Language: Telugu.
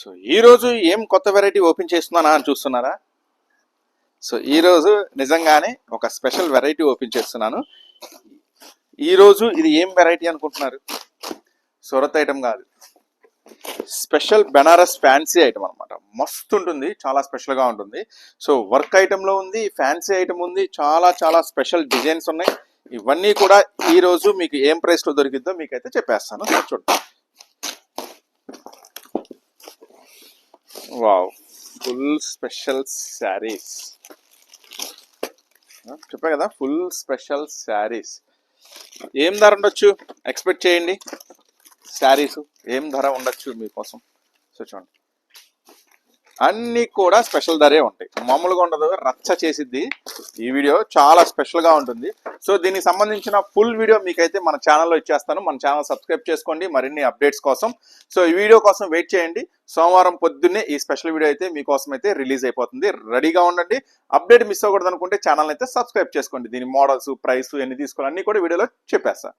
సో ఈరోజు ఏం కొత్త వెరైటీ ఓపెన్ చేస్తున్నానా అని చూస్తున్నారా? సో ఈరోజు నిజంగానే ఒక స్పెషల్ వెరైటీ ఓపెన్ చేస్తున్నాను. ఈరోజు ఇది ఏం వెరైటీ అనుకుంటున్నారు? సొరత్ ఐటమ్ కాదు. స్పెషల్ బెనారస్ ఫ్యాన్సీ ఐటమ్ అనమాట మస్తు ఉంటుంది చాలా స్పెషల్గా ఉంటుంది. సో వర్క్ ఐటెంలో ఉంది ఫ్యాన్సీ ఐటమ్ ఉంది చాలా చాలా స్పెషల్ డిజైన్స్ ఉన్నాయి. ఇవన్నీ కూడా ఈ రోజు మీకు ఏం ప్రైస్లో దొరికిద్దో మీకైతే చెప్పేస్తాను. చూడండి. వావ్. Full special saris. చెప్పా కదా ఫుల్ స్పెషల్ శారీస్. ఏం ధర ఉండొచ్చు? ఎక్స్పెక్ట్ చేయండి. శారీస్ ఏం ధర ఉండొచ్చు మీకోసం? సో చూడండి. అన్నీ కూడా స్పెషల్ ధరే ఉంటాయి. మామూలుగా ఉండదు రచ్చ చేసిద్ది ఈ వీడియో. చాలా స్పెషల్గా ఉంటుంది. సో దీనికి సంబంధించిన ఫుల్ వీడియో మీకైతే మన ఛానల్లో ఇచ్చేస్తాను. మన ఛానల్ సబ్స్క్రైబ్ చేసుకోండి. మరిన్ని అప్డేట్స్ కోసం. సో ఈ వీడియో కోసం వెయిట్ చేయండి. సోమవారం పొద్దున్నే ఈ స్పెషల్ వీడియో అయితే మీకోసం అయితే రిలీజ్ అయిపోతుంది. రెడీగా ఉండండి. అప్డేట్ మిస్ అవ్వకూడదు అనుకుంటే ఛానల్ అయితే సబ్స్క్రైబ్ చేసుకోండి. దీని మోడల్స్ ప్రైస్ ఎన్ని తీసుకోవాలి అన్ని కూడా వీడియోలో చెప్పేస్తాను